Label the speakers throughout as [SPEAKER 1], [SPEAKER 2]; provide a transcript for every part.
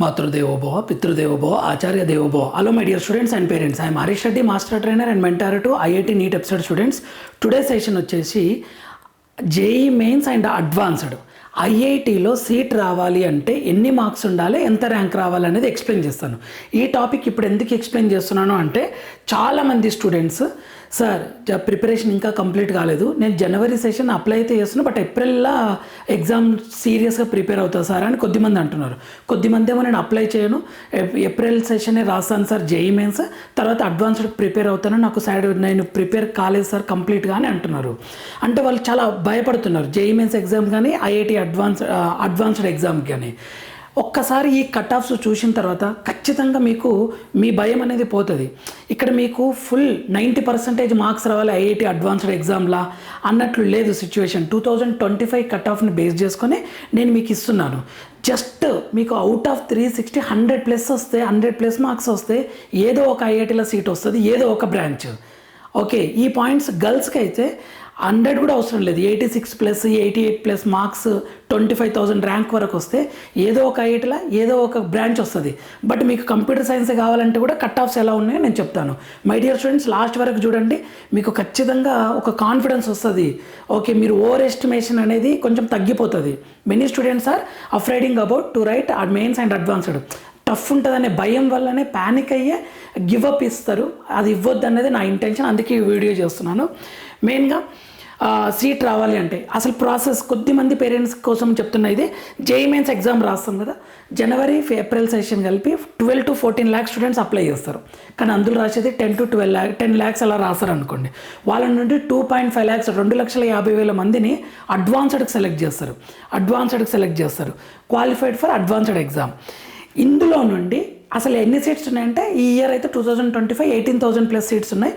[SPEAKER 1] మాతృదేవోభవ పితృదేవోభవ ఆచార్య దేవోభవ hello my dear students and parents I'm Harish Reddy master trainer and mentor to IIT NEET episode students today session వచ్చేసి JEE Mains and advanced ఐఐటిలో seat రావాలి అంటే ఎన్ని marks ఉండాలి ఎంత ర్యాంక్ రావాలి అనేది ఎక్స్ప్లెయిన్ చేస్తాను. ఈ టాపిక్ ఇప్పుడు ఎందుకు ఎక్స్ప్లెయిన్ చేస్తున్నాను అంటే చాలామంది స్టూడెంట్స్ సార్ ప్రిపరేషన్ ఇంకా కంప్లీట్ కాలేదు. నేను జనవరి సెషన్ అప్లై అయితే చేస్తున్నా బట్ ఏప్రిల్లో ఎగ్జామ్ సీరియస్గా ప్రిపేర్ అవుతా సార్ అని కొద్దిమంది అంటున్నారు. కొద్దిమంది ఏమో నేను అప్లై చేయను. ఏప్రిల్ సెషనే రాస్తాను సార్ జేఈ మెయిన్స్. తర్వాత అడ్వాన్స్డ్ ప్రిపేర్ అవుతాను. నాకు సైడ్ నేను ప్రిపేర్ కాలేదు సార్ కంప్లీట్గా అని అంటున్నారు. అంటే వాళ్ళు చాలా భయపడుతున్నారు జేఈ మెయిన్స్ ఎగ్జామ్ కానీ ఐఐటి అడ్వాన్స్ అడ్వాన్స్డ్ ఎగ్జామ్ కానీ ఒక్కసారి ఈ కట్ ఆఫ్స్ చూసిన తర్వాత ఖచ్చితంగా మీకు మీ భయం అనేది పోతుంది. ఇక్కడ మీకు ఫుల్ నైంటీ పర్సెంటేజ్ మార్క్స్ రావాలి ఐఐటి అడ్వాన్స్డ్ ఎగ్జామ్లా అన్నట్లు లేదు situation two thousand twenty five cut ఆఫ్ని base చేసుకొని నేను మీకు ఇస్తున్నాను. జస్ట్ మీకు out of three sixty hundred plus వస్తే హండ్రెడ్ ప్లస్ మార్క్స్ వస్తే ఏదో ఒక ఐఐటీలో సీట్ వస్తుంది ఏదో ఒక బ్రాంచ్ ఓకే ఈ పాయింట్స్ గర్ల్స్కి అయితే హండ్రెడ్ కూడా అవసరం లేదు. Eighty six plus eighty eight plus marks twenty five thousand rank వరకు వస్తే ఏదో ఒక ఐఐటీలో ఏదో ఒక బ్రాంచ్ వస్తుంది. బట్ మీకు కంప్యూటర్ సైన్స్ కావాలంటే కూడా కట్ ఆఫ్స్ ఎలా ఉన్నాయో నేను చెప్తాను. మై డియర్ స్టూడెంట్స్ లాస్ట్ వరకు చూడండి మీకు ఖచ్చితంగా ఒక కాన్ఫిడెన్స్ వస్తుంది. ఓకే మీరు ఓవర్ ఎస్టిమేషన్ అనేది కొంచెం తగ్గిపోతుంది. Many students are afraiding about to write Mains and advanced tough ఉంటుందనే భయం వల్లనే ప్యానిక్ అయ్యే గివప్ ఇస్తారు. అది ఇవ్వద్దు అనేది నా ఇంటెన్షన్ అందుకే ఈ వీడియో చేస్తున్నాను. మెయిన్గా సీట్ రావాలి అంటే అసలు ప్రాసెస్ కొద్దిమంది పేరెంట్స్ కోసం చెప్తున్నా ఇది. జేఈ మెయిన్స్ ఎగ్జామ్ రాస్తాం కదా. జనవరి ఏప్రిల్ సెషన్ కలిపి twelve to fourteen lakhs students apply చేస్తారు. కానీ అందులో రాసేది ten to twelve lakh ten lakhs అలా రాస్తారు అనుకోండి. వాళ్ళ నుండి టూ పాయింట్ ఫైవ్ ల్యాక్స్ రెండు లక్షల యాభై వేల మందిని అడ్వాన్స్డ్కి సెలెక్ట్ చేస్తారు. అడ్వాన్స్డ్కి సెలెక్ట్ చేస్తారు. క్వాలిఫైడ్ ఫర్ అడ్వాన్స్డ్ ఎగ్జామ్ ఇందులో నుండి అసలు ఎన్ని సీట్స్ ఉన్నాయంటే ఈ ఇయర్ అయితే two thousand twenty five eighteen thousand plus seats ఉన్నాయి.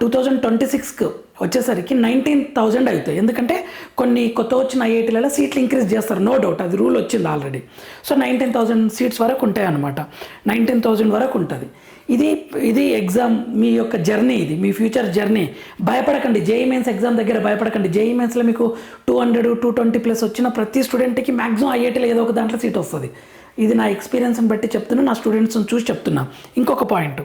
[SPEAKER 1] టూ థౌజండ్ ట్వంటీ సిక్స్కి వచ్చేసరికి నైన్టీన్ థౌజండ్ అవుతాయి. ఎందుకంటే కొన్ని కొత్త వచ్చిన ఐఐటీలలో సీట్లు ఇంక్రీజ్ చేస్తారు. నో డౌట్ అది రూల్ వచ్చింది already so nineteen thousand seats వరకు ఉంటాయి అనమాట నైన్టీన్ థౌజండ్ వరకు ఉంటుంది. ఇది ఇది ఎగ్జామ్ మీ యొక్క జర్నీ ఇది. మీ ఫ్యూచర్ జర్నీ భయపడకండి. జేఈ మెయిన్స్ ఎగ్జామ్ దగ్గర భయపడకండి. జేఈ మెయిన్స్లో మీకు two hundred two twenty plus వచ్చిన ప్రతి స్టూడెంట్కి మ్యాక్సిమం ఐఐటీలో ఏదో ఒక దాంట్లో సీట్ వస్తుంది. ఇది నా ఎక్స్పీరియన్స్ని బట్టి చెప్తున్నా నా స్టూడెంట్స్ని చూసి చెప్తున్నా. ఇంకొక point.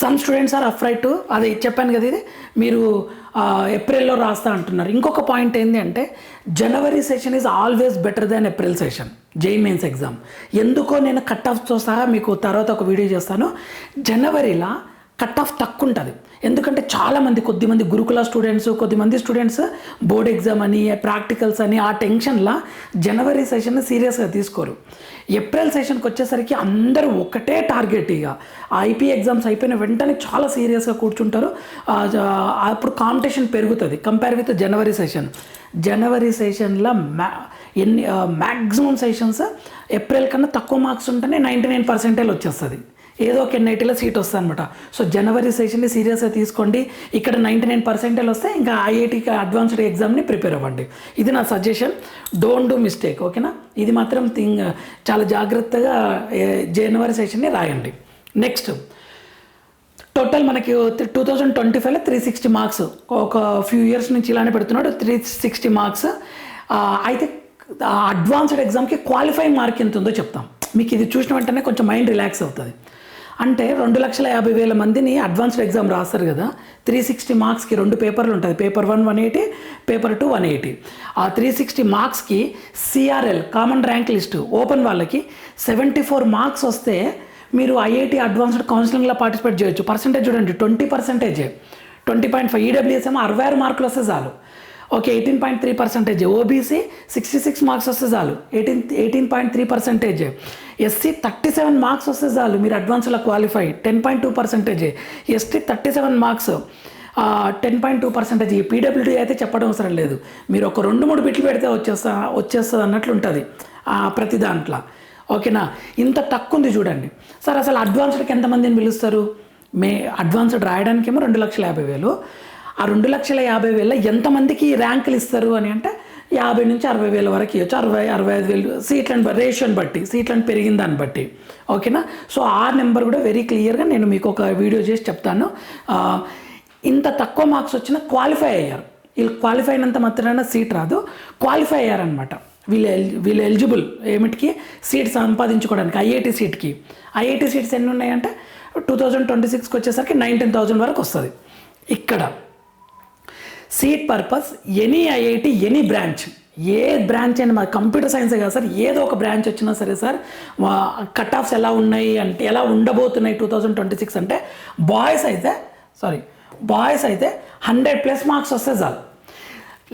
[SPEAKER 1] Some students are afraid అది చెప్పాను కదా ఇది మీరు ఏప్రిల్లో రాస్తా అంటున్నారు. ఇంకొక పాయింట్ ఏంటి అంటే జనవరి session is always better than April session JEE Mains exam ఎందుకో నేను కట్ ఆఫ్తో సహా మీకు తర్వాత ఒక వీడియో చేస్తాను. జనవరిలో కట్ ఆఫ్ తక్కువ ఉంటుంది ఎందుకంటే చాలామంది కొద్దిమంది గురుకుల స్టూడెంట్స్ కొద్దిమంది స్టూడెంట్స్ బోర్డ్ ఎగ్జామ్ అని ప్రాక్టికల్స్ అని ఆ టెన్షన్లో జనవరి సెషన్ సీరియస్గా తీసుకోరు. ఏప్రిల్ సెషన్కి వచ్చేసరికి అందరూ ఒకటే టార్గెట్ ఇక ఐపీ ఎగ్జామ్స్ అయిపోయిన వెంటనే చాలా సీరియస్గా కూర్చుంటారు. అప్పుడు కాంపిటీషన్ పెరుగుతుంది కంపేర్ విత్ జనవరి సెషన్. జనవరి సెషన్లో మ్యా ఎన్ని మ్యాక్సిమం సెషన్స్ ఏప్రిల్ కన్నా తక్కువ మార్క్స్ ఉంటేనే నైంటీ నైన్ పర్సెంటేజ్ వచ్చేస్తుంది. ఏదో ఒక ఎన్ఐటీలో సీట్ వస్తుంది అనమాట సో జనవరి సెషన్ని సీరియస్గా తీసుకోండి. ఇక్కడ నైంటీ నైన్ పర్సెంటేజ్ వస్తే ఇంకా ఐఐటికి అడ్వాన్స్డ్ ఎగ్జామ్ని ప్రిపేర్ అవ్వండి. ఇది నా సజెషన్ డోంట్ డూ మిస్టేక్ ఓకేనా ఇది మాత్రం థింగ్ చాలా జాగ్రత్తగా జనవరి సెషన్ని రాయండి. నెక్స్ట్ టోటల్ మనకి టూ థౌజండ్ ట్వంటీ ఫైవ్లో త్రీ సిక్స్టీ మార్క్స్ ఒక ఫ్యూ ఇయర్స్ నుంచి ఇలానే పెడుతున్నాడు త్రీ సిక్స్టీ మార్క్స్ అయితే అడ్వాన్స్డ్ ఎగ్జామ్కి క్వాలిఫైయింగ్ మార్క్ ఎంత ఉందో చెప్తాం. మీకు ఇది చూసిన వెంటనే కొంచెం మైండ్ రిలాక్స్ అవుతుంది. అంటే రెండు లక్షల యాభై వేల మందిని అడ్వాన్స్డ్ ఎగ్జామ్ రాస్తారు కదా. త్రీ సిక్స్టీ మార్క్స్కి రెండు పేపర్లు ఉంటుంది paper one one eighty paper two one eighty. ఆ త్రీ సిక్స్టీ మార్క్స్కి CRL common rank list open వాళ్ళకి సెవెంటీ ఫోర్ మార్క్స్ వస్తే మీరు ఐఐటి అడ్వాన్స్డ్ కౌన్సిలింగ్లో పార్టిసిపేట్ చేయొచ్చు. పర్సెంటేజ్ చూడండి twenty percentage. Twenty point five EWS ఏమో అరవై ఆరు మార్కులు వస్తే చాలు. Okay eighteen point three percentage OBC sixty six marks వస్తే చాలు. Eighteen eighteen point three percentage SC thirty seven marks వస్తే చాలు. మీరు అడ్వాన్స్లో qualify ten point two percentage ST thirty seven marks ten point two percentage ఈ PWD అయితే చెప్పడం అవసరం లేదు. మీరు ఒక రెండు మూడు బిట్లు పెడితే వచ్చేస్తా వచ్చేస్తుంది అన్నట్లు ఉంటుంది. ప్రతి దాంట్లో. ఓకేనా? ఇంత తక్కువ ఉంది చూడండి. సార్ అసలు అడ్వాన్స్డ్కి ఎంతమందిని పిలుస్తారు? మే అడ్వాన్స్డ్ రాయడానికేమో రెండు లక్షల యాభై వేలు. ఆ రెండు లక్షల యాభై వేల ఎంతమందికి ర్యాంకులు ఇస్తారు అని అంటే యాభై నుంచి అరవై వేల వరకు ఇవ్వచ్చు. అరవై అరవై ఐదు వేలు సీట్లను రేషన్ బట్టి సీట్లను పెరిగిన దాన్ని బట్టి. ఓకేనా? సో ఆ నెంబర్ కూడా వెరీ క్లియర్గా నేను మీకు ఒక వీడియో చేసి చెప్తాను. ఇంత తక్కువ మార్క్స్ వచ్చినా క్వాలిఫై అయ్యారు. వీళ్ళు క్వాలిఫై అయినంత మాత్రాన సీట్ రాదు. క్వాలిఫై అయ్యారనమాట వీళ్ళు వీళ్ళు ఎలిజిబుల్ ఏమిటికి? సీట్ సంపాదించుకోవడానికి ఐఐటి సీట్కి. ఐఐటి సీట్స్ ఎన్ని ఉన్నాయంటే టూ థౌజండ్ ట్వంటీ సిక్స్కి వచ్చేసరికి నైన్టీన్ థౌజండ్ వరకు వస్తుంది. ఇక్కడ seat purpose any IIT any branch. ఏ బ్రాంచ్ అయినా మా కంప్యూటర్ సైన్సే కదా సార్ ఏదో ఒక బ్రాంచ్ వచ్చినా సరే సార్ కట్ ఆఫ్స్ ఎలా ఉన్నాయి అంటే ఎలా ఉండబోతున్నాయి టూ థౌజండ్ ట్వంటీ సిక్స్ అంటే బాయ్స్ అయితే సారీ బాయ్స్ అయితే హండ్రెడ్ ప్లస్ మార్క్స్ వస్తే చాలు.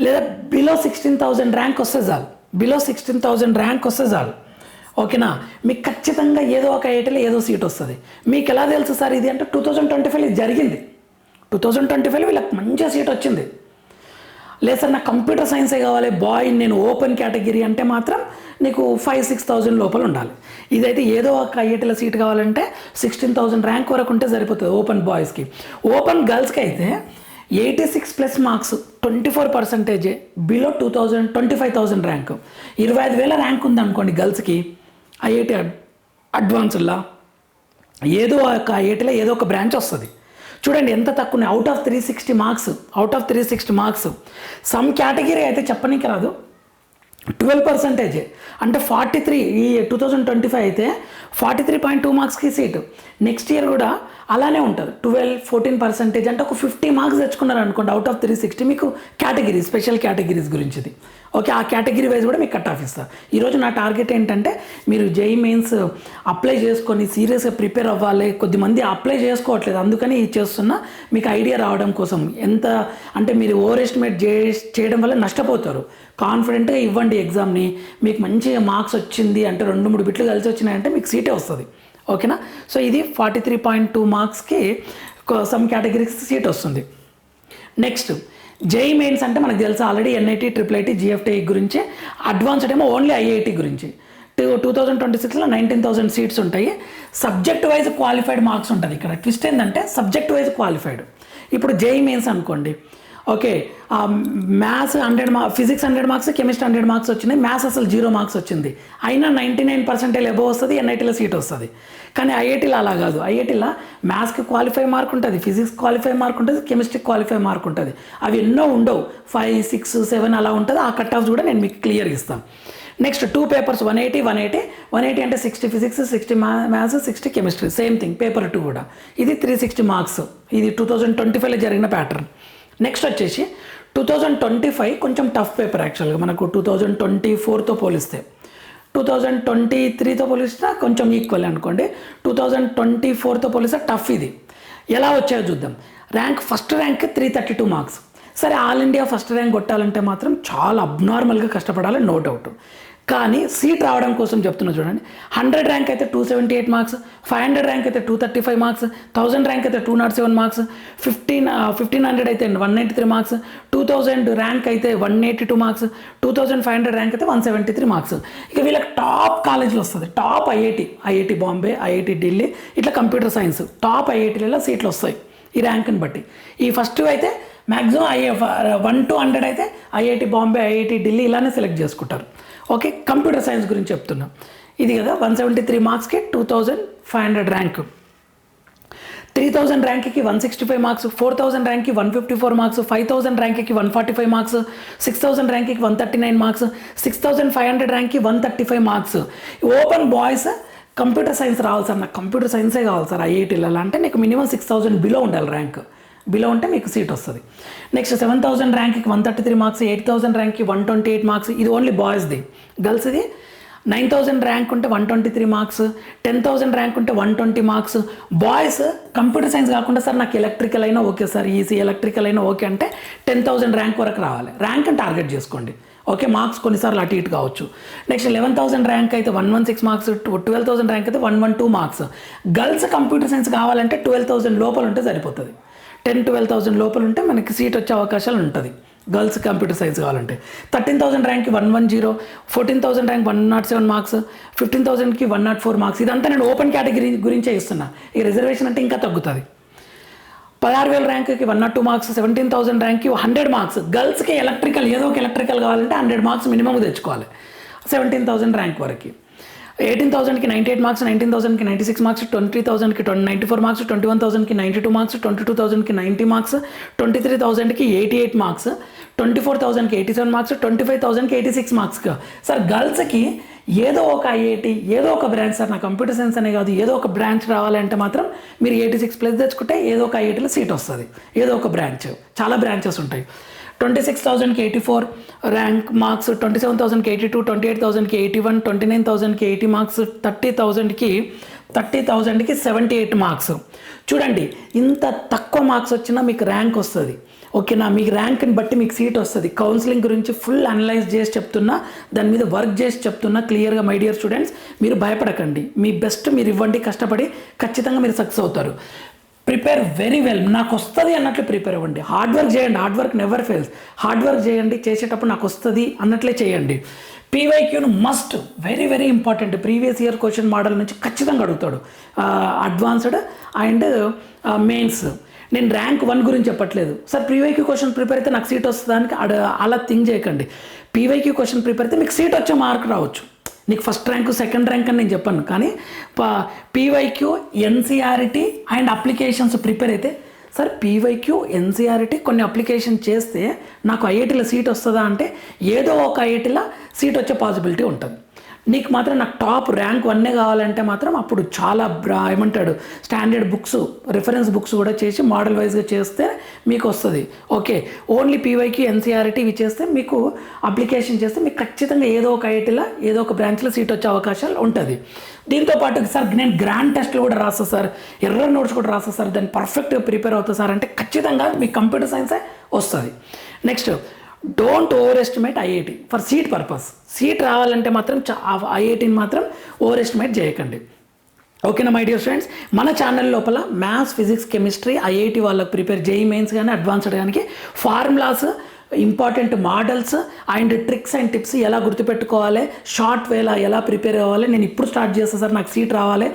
[SPEAKER 1] లేదా బిలో సిక్స్టీన్ థౌజండ్ ర్యాంక్ వస్తే చాలు. బిలో సిక్స్టీన్ థౌజండ్ ర్యాంక్ వస్తే చాలు. ఓకేనా? మీకు ఖచ్చితంగా ఏదో ఒక ఐఐటీలో ఏదో సీట్ వస్తుంది. మీకు ఎలా తెలుసు సార్ ఇది అంటే టూ థౌజండ్ ట్వంటీ ఫైవ్ ఇది జరిగింది. టూ థౌజండ్ ట్వంటీ ఫైవ్ వీళ్ళకి మంచిగా సీట్ వచ్చింది. లేదు సార్ నాకు కంప్యూటర్ సైన్సే కావాలి బాయ్ నేను ఓపెన్ కేటగిరీ అంటే మాత్రం నీకు ఫైవ్ సిక్స్ థౌజండ్ లోపల ఉండాలి. ఇదైతే ఏదో ఒక ఐఐటీల సీట్ కావాలంటే సిక్స్టీన్ థౌజండ్ ర్యాంక్ వరకు ఉంటే సరిపోతుంది ఓపెన్ బాయ్స్కి ఓపెన్ గర్ల్స్కి అయితే eighty six plus marks twenty four పర్సెంటేజే below two thousand twenty five thousand rank ఇరవై ఐదు వేల ర్యాంక్ ఉందనుకోండి గర్ల్స్కి ఐఐటి అడ్వాన్స్లా ఏదో ఒక ఐఐటీలో ఏదో ఒక బ్రాంచ్ వస్తుంది. చూడండి ఎంత తక్కువ out of three sixty marks out of three sixty marks some category అయితే చెప్పనీకి రాదు. ట్వెల్వ్ పర్సెంటేజ్ అంటే ఫార్టీ త్రీ ఈ టూ థౌజండ్ ట్వంటీ ఫైవ్ అయితే ఫార్టీ త్రీ పాయింట్ టూ మార్క్స్కి సీటు నెక్స్ట్ ఇయర్ కూడా అలానే ఉంటుంది. ట్వెల్వ్ ఫోర్టీన్ పర్సెంటేజ్ అంటే ఒక ఫిఫ్టీ మార్క్స్ తెచ్చుకున్నారు అనుకోండి అవుట్ ఆఫ్ త్రీ సిక్స్టీ మీకు కేటగిరీ స్పెషల్ కేటగిరీస్ గురించిది. ఓకే ఆ కేటగిరీ వైజ్ కూడా మీకు కట్ ఆఫ్ ఇస్తారు. ఈరోజు నా టార్గెట్ ఏంటంటే మీరు జై మెయిన్స్ అప్లై చేసుకొని సీరియస్గా ప్రిపేర్ అవ్వాలి కొద్దిమంది అప్లై చేసుకోవట్లేదు అందుకని ఇది చేస్తున్నా మీకు ఐడియా రావడం కోసం. ఎంత అంటే మీరు ఓవర్ ఎస్టిమేట్ చే చేయడం వల్ల నష్టపోతారు. కాన్ఫిడెంట్గా ఇవ్వండి ఎగ్జామ్ని మీకు మంచిగా మార్క్స్ వచ్చింది అంటే రెండు మూడు బిట్లు కలిసి వచ్చినాయంటే మీకు సీటే వస్తుంది. ఓకేనా? సో ఇది ఫార్టీ త్రీ పాయింట్ టూ మార్క్స్కి సమ్ కేటగిరీస్ సీట్ వస్తుంది. నెక్స్ట్ జేఈ మెయిన్స్ అంటే మనకు తెలుసు already NIT triple IT GFT గురించి. అడ్వాన్స్డ్ ఏమో ఓన్లీ ఐఐటి గురించి. టూ టూ థౌజండ్ ట్వంటీ సిక్స్లో నైన్టీన్ థౌసండ్ సీట్స్ ఉంటాయి. సబ్జెక్ట్ వైజ్ క్వాలిఫైడ్ మార్క్స్ ఉంటుంది ఇక్కడ. ట్విస్ట్ ఏంటంటే సబ్జెక్ట్ వైజ్ క్వాలిఫైడ్ ఇప్పుడు జేఈ మెయిన్స్ అనుకోండి. Okay maths hundred marks physics hundred marks chemistry hundred marks వచ్చినాయి. మ్యాథ్స్ అసలు జీరో మార్క్స్ వచ్చింది. అయినా నైంటీ నైన్ పర్సెంటేజ్ ఎబో వస్తుంది ఎన్ఐటీలో సీట్ వస్తుంది. కానీ ఐఐటీలో అలా కాదు. ఐఐటీలో మ్యాథ్స్కి క్వాలిఫై మార్క్ ఉంటుంది ఫిజిక్స్ క్వాలిఫై మార్క్ ఉంటుంది కెమిస్ట్రీ క్వాలిఫై మార్క్ ఉంటుంది. అవి ఎన్నో ఉండవు. ఫైవ్ సిక్స్ సెవెన్ అలా ఉంటుంది. ఆ కట్ ఆఫ్స్ కూడా నేను మీకు క్లియర్ ఇస్తాను. Next two papers one eighty one eighty one eighty అంటే sixty physics sixty maths sixty chemistry same thing paper two కూడా. ఇది త్రీ సిక్స్టీ మార్క్స్ ఇది టూ థౌజండ్ ట్వంటీ ఫైవ్లో జరిగిన ప్యాటర్న్ నెక్స్ట్ వచ్చేసి టూ థౌజండ్ ట్వంటీ ఫైవ్ కొంచెం tough paper యాక్చువల్గా మనకు టూ థౌజండ్ ట్వంటీ ఫోర్తో పోలిస్తే. టూ థౌజండ్ ట్వంటీ త్రీతో పోలిస్తే కొంచెం ఈక్వల్ అనుకోండి. టూ థౌజండ్ ట్వంటీ ఫోర్తో పోలిస్తే టఫ్ ఇది. ఎలా వచ్చాయో చూద్దాం. Rank first rank three thirty two marks సరే ఆల్ ఇండియా ఫస్ట్ ర్యాంక్ కొట్టాలంటే మాత్రం చాలా అబ్నార్మల్గా కష్టపడాలి నో డౌట్ కానీ సీట్ రావడం కోసం చెప్తున్నా చూడండి. హండ్రెడ్ ర్యాంక్ అయితే two seventy eight marks five hundred rank అయితే two thirty five marks thousand rank అయితే two naught seven marks fifteen fifteen hundred అయితే one ninety three marks two thousand rank అయితే one eighty two marks two thousand five hundred rank అయితే one seventy three marks ఇక వీళ్ళకి top కాలేజీలు వస్తుంది. Top IIT IIT Bombay IIT Delhi ఇట్లా computer science top ఐఐటీలలో సీట్లు వస్తాయి ఈ ర్యాంక్ని బట్టి. ఈ ఫస్ట్ అయితే maximum IA one to hundred అయితే ఐఐటి బాంబే ఐఐటి ఢిల్లీ ఇలానే సెలెక్ట్ చేసుకుంటారు. ఓకే కంప్యూటర్ సైన్స్ గురించి చెప్తున్నాం. ఇది కదా వన్ సెవెంటీ త్రీ మార్క్స్కి two thousand five hundred rank. Three thousand ర్యాంక్కి one sixty five marks four thousand ర్యాంక్కి one fifty four marks five thousand ర్యాంక్కి one forty five marks six thousand ర్యాంక్కి one thirty nine marks six thousand five hundred ర్యాంక్కి one thirty five marks. Open boys computer science రావాలి sir నాకు computer సైన్సే కావాలి sir ఐఐటీలలో. అంటే నీకు minimum six thousand below ఉండాలి rank. Below ఉంటే మీకు సీట్ వస్తుంది. Next seven thousand ర్యాంక్కి one thirty three marks eight thousand ర్యాంక్కి one twenty eight marks ఇది ఓన్లీ బాయ్స్ది గర్ల్స్ది నైన్ థౌసండ్ ర్యాంక్ ఉంటే one twenty three marks ten thousand rank ఉంటే one twenty marks boys computer science కాకుండా sir నాకు electrical అయినా okay sir EC electrical అయినా okay అంటే టెన్ థౌసండ్ ర్యాంక్ వరకు రావాలి. ర్యాంక్ అని టార్గెట్ చేసుకోండి. ఓకే మార్క్స్ కొన్నిసార్లు అటు ఇటు కావచ్చు. నెక్స్ట్ లెవెన్ థౌసండ్ ర్యాంక్ అయితే one one six marks twelve thousand rank అయితే one one two marks girls computer science కావాలంటే ట్వెల్వ్ థౌసండ్ లోపల ఉంటే సరిపోతుంది. టెన్ ట్వెల్వ్ థౌసండ్ లోపల ఉంటే మనకి సీట్ వచ్చే అవకాశాలు ఉంటుంది. గర్ల్స్ కంప్యూటర్ సైన్స్ కావాలంటే. Thirteen thousand ర్యాంక్కి one one zero fourteen thousand rank one naught seven marks fifteen థౌసండ్కి one naught four marks. ఇదంతా నేను ఓపెన్ కేటగిరీ గురించే ఇస్తున్నా ఈ రిజర్వేషన్ అంటే ఇంకా తగ్గుతుంది. పదహారు వేల ర్యాంక్కి one naught two marks seventeen thousand ర్యాంక్కి hundred marks. గర్ల్స్కి ఎలక్ట్రికల్ ఏదో ఒక ఎలక్ట్రికల్ కావాలంటే హండ్రెడ్ మార్క్స్ మినిమం తెచ్చుకోవాలి. సెవెంటీన్ థౌసండ్ ర్యాంక్ వరకు. ఎయిటీన్ థౌసండ్కి నైంటీ ఎయిట్ మార్క్స్ నైన్టీన్ థౌసండ్కి ninety six marks twenty థౌసండ్కి twenty ninety four marks twenty one థౌసండ్కి ninety two marks twenty two థౌసండ్కి ninety marks twenty three థౌసండ్కి eighty eight marks twenty four థౌసండ్కి eighty seven marks twenty five థౌసండ్కి eighty six marks. Sir గర్ల్స్కి ఏదో ఒక IIT ఏదో ఒక branch sir నా computer science అనే కాదు ఏదో ఒక బ్రాంచ్ రావాలంటే మాత్రం మీరు ఎయిటీ సిక్స్ ప్లస్ తెచ్చుకుంటే ఏదో ఒక ఐఐటీలో సీట్ వస్తుంది. ఏదో ఒక బ్రాంచ్ చాలా బ్రాంచెస్ ఉంటాయి. ట్వంటీ సిక్స్ థౌజండ్కి eighty four rank marks twenty seven థౌసండ్కి eighty two twenty eight థౌసండ్కి ఎయిటీ వన్ ట్వంటీ నైన్ థౌసండ్కి ఎయిటీ మార్క్స్ థర్టీ థౌసండ్కి థర్టీ థౌజండ్కి సెవెంటీ ఎయిట్ మార్క్స్ చూడండి ఇంత తక్కువ మార్క్స్ వచ్చినా మీకు ర్యాంక్ వస్తుంది. ఓకేనా? మీకు ర్యాంక్ని బట్టి మీకు సీట్ వస్తుంది. కౌన్సిలింగ్ గురించి ఫుల్ అనలైజ్ చేసి చెప్తున్నా దాని మీద వర్క్ చేసి చెప్తున్నా క్లియర్గా మై డియర్ స్టూడెంట్స్ మీరు భయపడకండి. మీ బెస్ట్ మీరు ఇవ్వండి కష్టపడి ఖచ్చితంగా మీరు సక్సెస్ అవుతారు. Prepare very well. నాకు వస్తుంది అన్నట్లు ప్రిపేర్ అవ్వండి. హార్డ్ వర్క్ చేయండి. Hard work never fails. Hard work చేయండి. చేసేటప్పుడు నాకు వస్తుంది అన్నట్లే చేయండి. పీవైక్యూను must very very important. Previous year question model నుంచి ఖచ్చితంగా అడుగుతాడు. Advanced and mains. నేను ర్యాంక్ వన్ గురించి చెప్పట్లేదు. సార్ పీవైక్యూ క్వశ్చన్ ప్రిపేర్ అయితే నాకు సీట్ వస్తుందానికి అలా థింక్ చేయకండి. పీవైక్యూ క్వశ్చన్ ప్రిపేర్ అయితే మీకు సీట్ వచ్చే మార్క్ రావచ్చు. నీకు ఫస్ట్ ర్యాంక్ సెకండ్ ర్యాంక్ అని నేను చెప్పాను. కానీ PYQ NCERT and applications prepare అయితే సార్ పీవైక్యూ ఎన్సీఆర్టీ కొన్ని అప్లికేషన్ చేస్తే నాకు ఐఐటీలో సీట్ వస్తుందా అంటే ఏదో ఒక ఐఐటీలో సీట్ వచ్చే పాసిబిలిటీ ఉంటుంది. నీకు మాత్రం నాకు టాప్ ర్యాంక్ వన్నే కావాలంటే మాత్రం అప్పుడు చాలా బ్రా ఏమంటాడు స్టాండర్డ్ బుక్స్ రిఫరెన్స్ బుక్స్ కూడా చేసి మోడల్ వైజ్గా చేస్తే మీకు వస్తుంది. ఓకే ఓన్లీ పీవైకి ఎన్సీఆర్టీ ఇవి చేస్తే మీకు అప్లికేషన్ చేస్తే మీకు ఖచ్చితంగా ఏదో ఒక ఐటీలో ఏదో ఒక బ్రాంచ్లో సీట్ వచ్చే అవకాశాలు ఉంటుంది. దీంతో పాటు సార్ నేను గ్రాండ్ టెస్ట్లు కూడా రాస్తా సార్. ఎర్రర్ నోట్స్ కూడా రాస్తా సార్. దాన్ని పర్ఫెక్ట్గా ప్రిపేర్ అవుతా సార్ అంటే ఖచ్చితంగా మీకు కంప్యూటర్ సైన్సే వస్తుంది. Next don't overestimate IIT for seat purpose seat రావాలంటే మాత్రం ఐఐటిని మాత్రం ఓవర్ ఎస్టిమేట్ చేయకండి ఓకేనా మై డియర్ ఫ్రెండ్స్ మన ఛానల్ లోపల మ్యాథ్స్ ఫిజిక్స్ కెమిస్ట్రీ ఐఐటి వాళ్ళకి ప్రిపేర్ జేఈ మెయిన్స్ కానీ అడ్వాన్స్డ్ కానీ formulas important models and tricks and tips ఎలా గుర్తుపెట్టుకోవాలి షార్ట్ వేలా ఎలా ప్రిపేర్ అవ్వాలి నేను ఇప్పుడు స్టార్ట్ చేస్తాను సార్ నాకు సీట్ రావాలి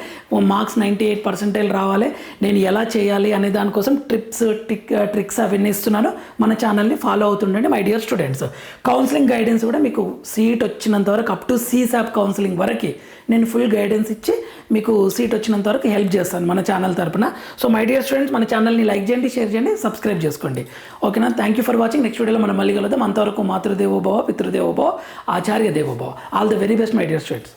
[SPEAKER 1] మార్క్స్ నైంటీ ఎయిట్ పర్సెంటేజ్ రావాలి నేను ఎలా చేయాలి అనే దానికోసం ట్రిప్స్ టిక్ ట్రిక్స్ అవన్నీ ఇస్తున్నాను. మన ఛానల్ని follow అవుతుండండి my dear students. Counselling guidance కూడా మీకు సీట్ వచ్చినంత వరకు అప్ టు సీసాప్ కౌన్సిలింగ్ వరకు నేను ఫుల్ గైడెన్స్ ఇచ్చి మీకు సీట్ వచ్చినంత వరకు హెల్ప్ చేస్తాను మన ఛానల్ తరపున. సో మై డియర్ స్టూడెంట్స్ మన ఛానల్ని లైక్ చేయండి షేర్ చేయండి సబ్స్క్రైబ్ చేసుకోండి. ఓకేనా? Thank you for watching. Next వీడియోలో మనం మళ్ళీ కలుద్దాం అంతవరకు మాతృదేవోభవ పితృదేవోభవ ఆచార్య దేవోభవ all the very best my dear students